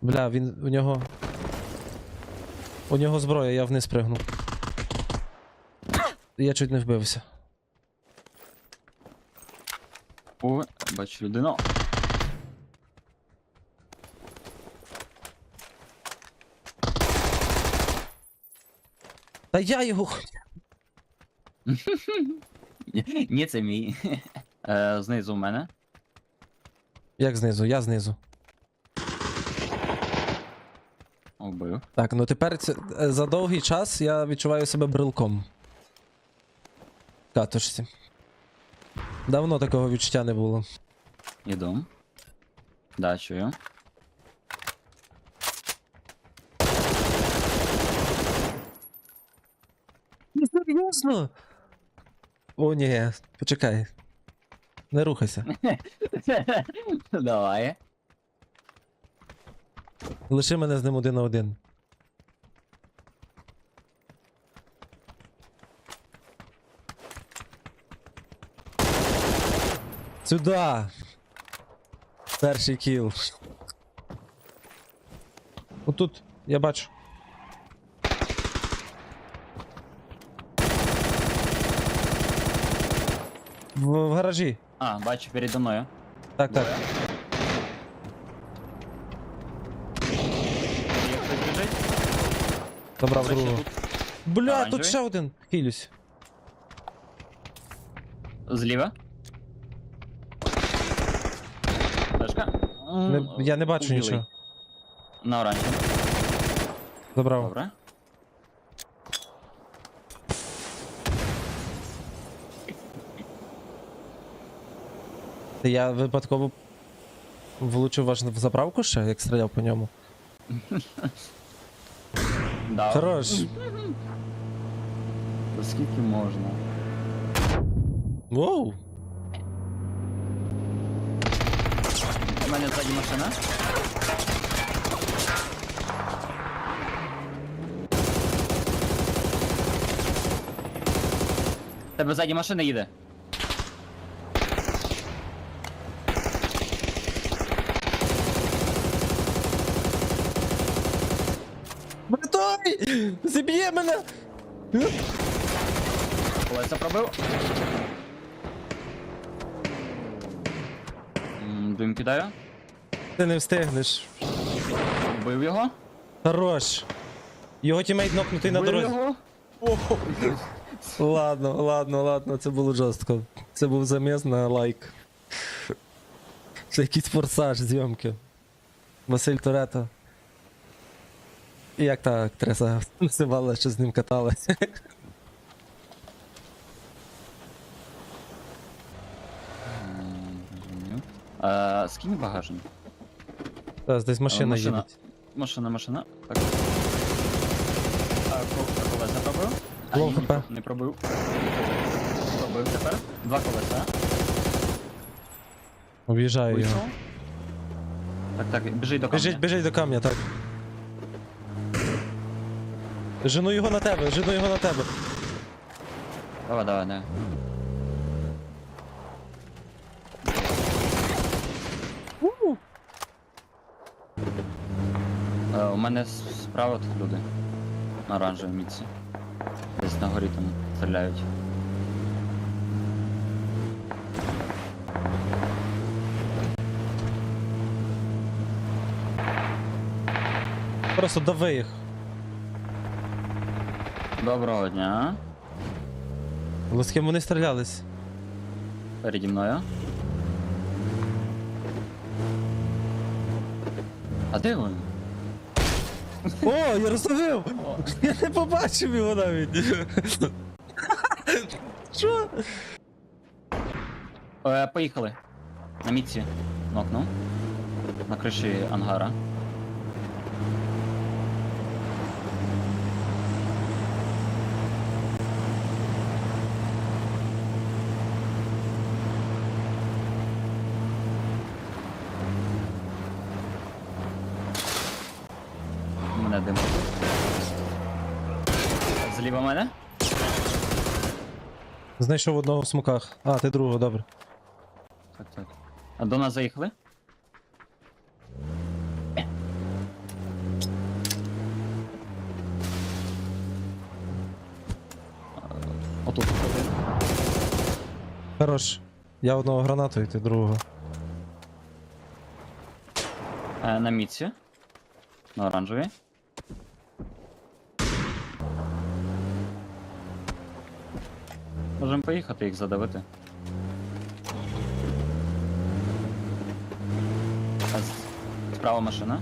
Бля, він у нього. У нього зброя, я вниз пригнув. Я чуть не вбився. О, бачу людину. Та я його. Ні, Ні, це мій. Е, Знизу в мене. Як знизу? Я знизу. Убив. Так, ну тепер це, е, за довгий час я відчуваю себе брелком. Катушці. Давно такого відчуття не було. Іду. Да, чую. Не серйозно? О, ні, почекай. Не рухайся. Давай. Лиши мене з ним один на один. Сюда! Перший кіл. Отут, я бачу. В, в гаражі. А, бачу передо мною. Так, так хтось біжить? Забрав другого. тут Бля, тут ще один. Хилюсь. Зліва. Дашка? Не, я не бачу Убілий. нічого. На оранжі. Забрав. Добре. Я випадково влучив ваш в заправку ще, як стріляв по ньому. Да. Хорош. Та Скільки можна? Воу. У мене ззаді машина. Тебе ззаді машина їде. Врятуй! Зіб'є мене! Колеса пробив. М, Дим кидаю. Ти не встигнеш. Вбив його. Хорош. Його тімейт нокнутий на Вбив дорозі. його. Ладно, ладно, ладно, це було жорстко. Це був заміс на лайк. Це якийсь форсаж зйомки. Василь Торетто. Як та актриса називала, що з ним каталась. М. Е, Скинь багажник. Зараз десь машина, машина. їде. Машина, машина. Так. А, ко- колеса пробив? А, Лоу ні, хп. не- Не пробив. Пробив тепер. Два колеса. Об'їжджаю його. Вийшов. Так, так, біжить до камня. Біжить, біжить до камня, так. Жену його на тебе, жену його на тебе. Давай, давай, давай. Е, у мене с- справа тут люди. На оранжевій мітці. Десь на горі там стріляють. Просто дави їх. Доброго дня. Але з ким вони стрілялись? Переді мною. А де він? О, я розловив! Я не побачив його навіть. Що? Е, поїхали. На мітці. Нокнув. На криші ангара. Зліва мене? Знайшов одного в смоках. А, ти другого, добре. Так, так. А до нас заїхали? Отут. Хорош. Я одного гранату і ти другого. Е, на міці. На оранжевій. Можемо поїхати їх задавити. Справа машина.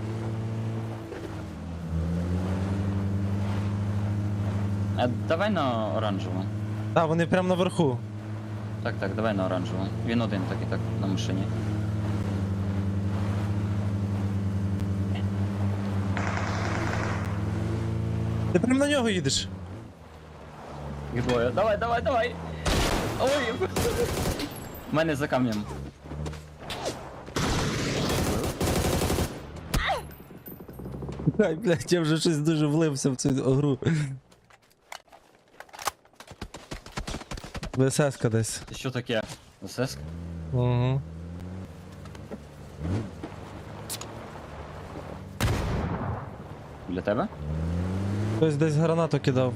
Е, давай на оранжеву. Та, вони прямо наверху. Так, так, давай на оранжеву. Він один так і так на машині. Ти прямо на нього їдеш. Їх двоє. Давай, давай, давай! Ой! У мене за камнем. Ай, блядь, я вже щось дуже влився в цю гру. ВСС-ка десь. Це що таке? СС? Угу. Для тебе? Хтось десь гранату кидав.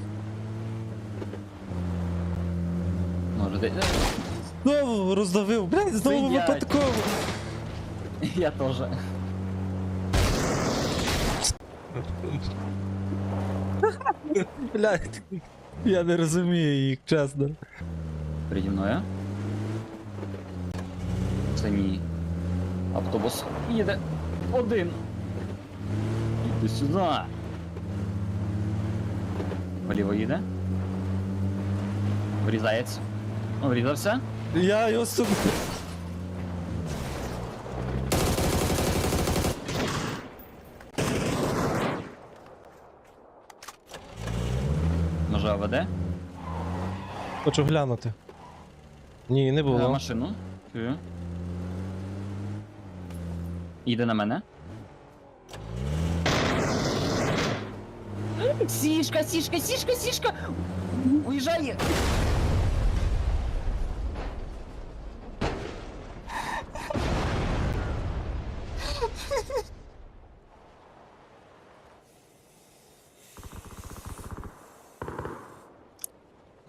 Може, де... Знову роздавив, блядь, знову Блядь. випадково. Я теж. Блядь. Я не розумію їх, чесно. Переді мною. Це мій автобус. Їде один. Іди сюди. Вліво їде. Врізається. Врізався. Я його сука. Може АВД? Хочу глянути. Ні, не Е, було. машину. Чую. Їде на мене. Сішка, сішка, сішка, сішка! Уїжджає!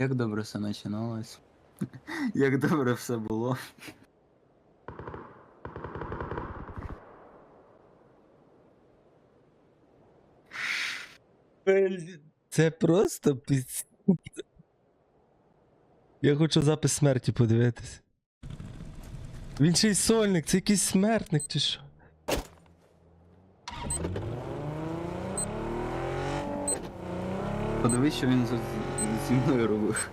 Як добре все починалось. Як добре все було. Це просто піс... Я хочу запис смерті подивитись. Він ще й сольник, це якийсь смертник чи що? Подивись, що він зі мною робив.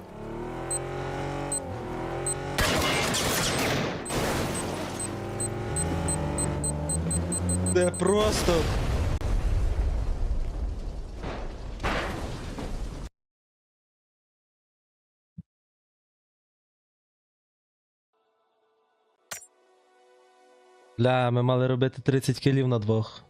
Це просто. Бля, ми мали робити 30 кілів на двох.